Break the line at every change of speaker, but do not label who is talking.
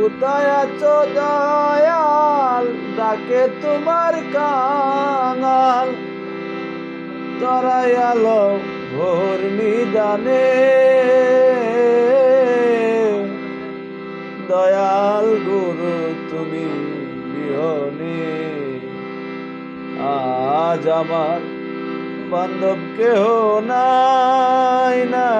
কোথায় আছো দয়াল ডাকে তোমার কাঙাল। তরাই ভোর নিদানে। দয়াল গুরু, তুমি বিহনে আজ আমার বান্ধব কেহ নাই রে